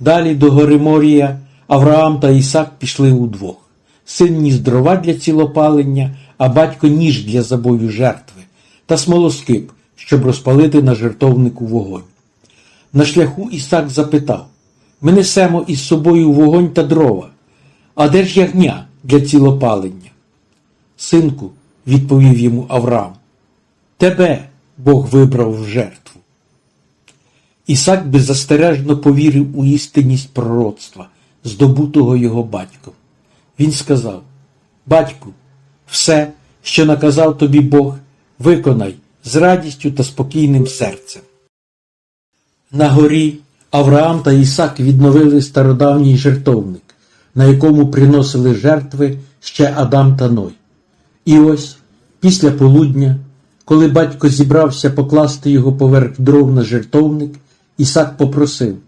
Далі до гори Морія Авраам та Ісак пішли удвох. Син ніс дрова для цілопалення, а батько ніж для забою жертви та смолоскип, щоб розпалити на жертовнику вогонь. На шляху Ісак запитав Ми несемо із собою вогонь та дрова, а де ж ягня для цілопалення? Синку, відповів йому Авраам, тебе Бог вибрав в жертву. Ісак беззастережно повірив у істинність пророцтва, здобутого його батьком. Він сказав: Батьку, все, що наказав тобі Бог, виконай з радістю та спокійним серцем. На горі Авраам та Ісак відновили стародавній жертовник, на якому приносили жертви ще Адам та Ной. І ось, після полудня, коли батько зібрався покласти його поверх дров на жертовник, Ісак попросив